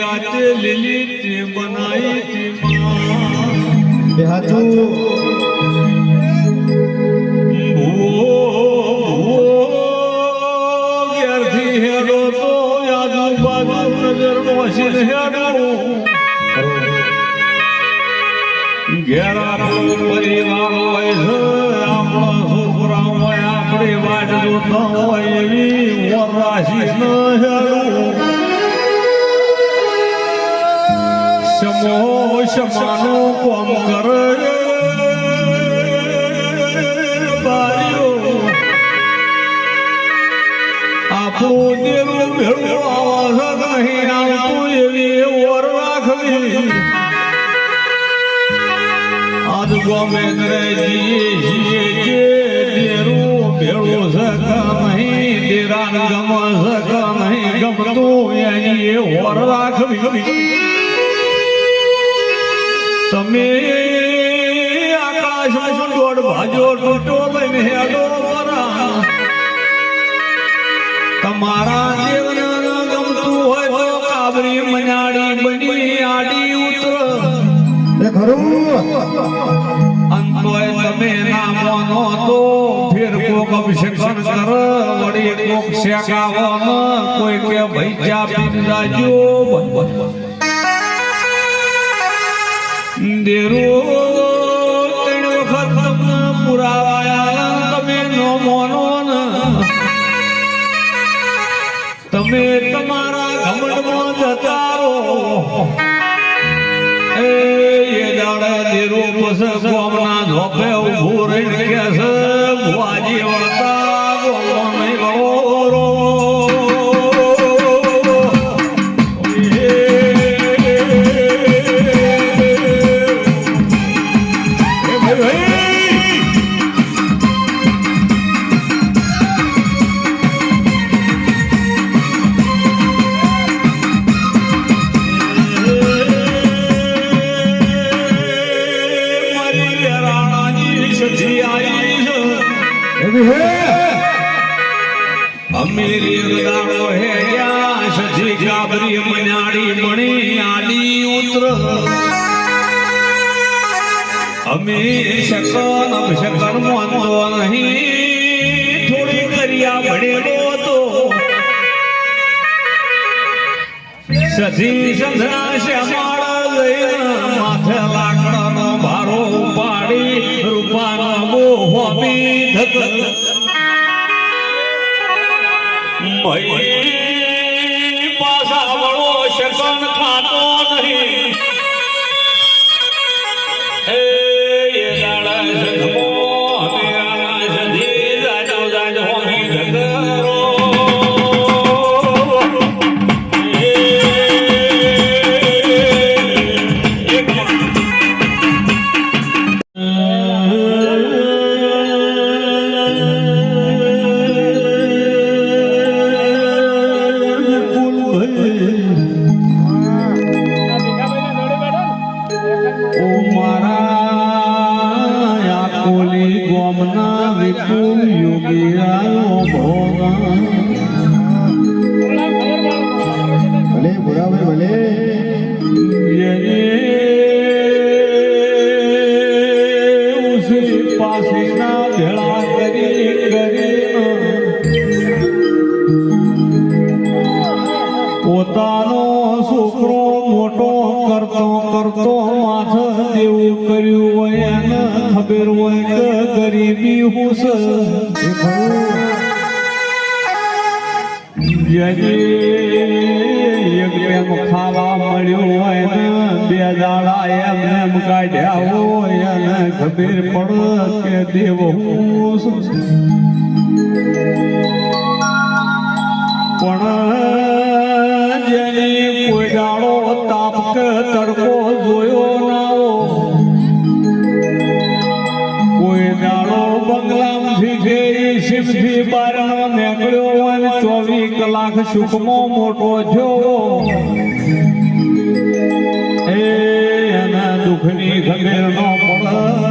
રાતે લીલી તે બનાઈ તે માં બે હાથું આજુબાજુ નજર મોસીન હેડો ઘેર પરિવાર હોય છે આપણા છોકરા હોય આપણી વાટ જોતા હોય એવી વરાશી ન સમો સમાનું કોમ કરે. આપણું દેરું ભેળું આજ ગમે દેરું ભેળું સકા નહીં દેરાન ગમ સકા નહીં ગમતું એની એ ઓર રાખવી. તમે આકાશમાં દોડ ભાજો ટોટો લઈને ખરું અંતોય તમે ના મોનો તો ફેર કોક અભિષેકન વળી કોક કોઈ કે ભાઈ ચા દેરો ત્રણ વખત તમને પુરાવાયા. તમે નો મોનો તમે તમારા ઘમંડમાં જતા રહો. દેરો પસ ગોમના ધોપે ઊભું રહીને કે છે ભુવાજી વળતા ગોમમાં નહીં વળો એ મારી વેરાણાની સજી આવી અમીરી રદાળો હે ગયા સજી ગાબરી મનાડી મણી આડી ઉતર અમે શકન શકન મોનતો નહીં થોડી કર્યા ભણેલો તો સધી સંધના શ્યામાળ લઈને માથે લાકડાનો મહી પાછા વળો શકન ગોમના યોગી આવ્યો ભોગા ભલે ભોળાભાઈ ભલે. પોતાનો છોકરો મોટો કરતો કરતો માથ દેવું કર્યું હોય એને ખબર હોય કે ગરીબી હું જેને ખાવા મળ્યું હોય ને, બે દાડા એમ એમ કાઢ્યા હોય એને ખબર પડે કે દેવ પણ તડકો જોયો નાવો કોઈ દાડો બંગલામાંથી જે શિવથી બારણો નીકળ્યો અને ચોવી કલાક સુખમો મોટો થયો. એ એના દુઃખની ખબર ન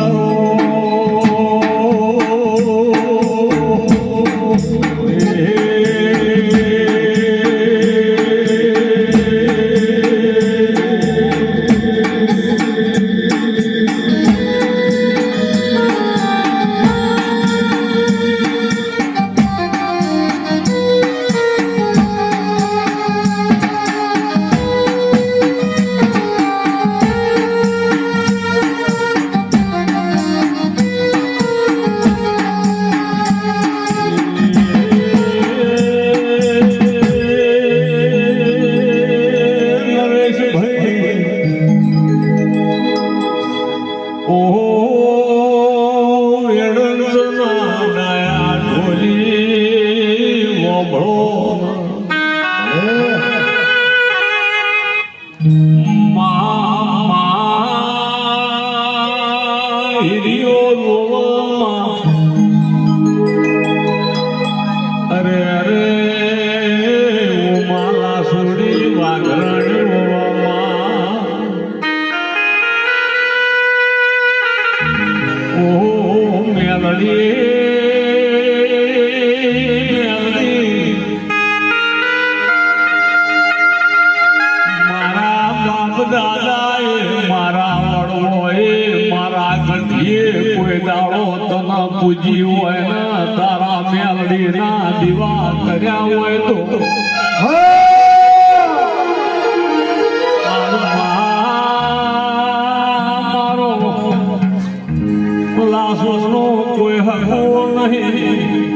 તારા મેલડી ના દીવા કર્યા હોય તો. મારો લાસો કોઈ હકો નહીં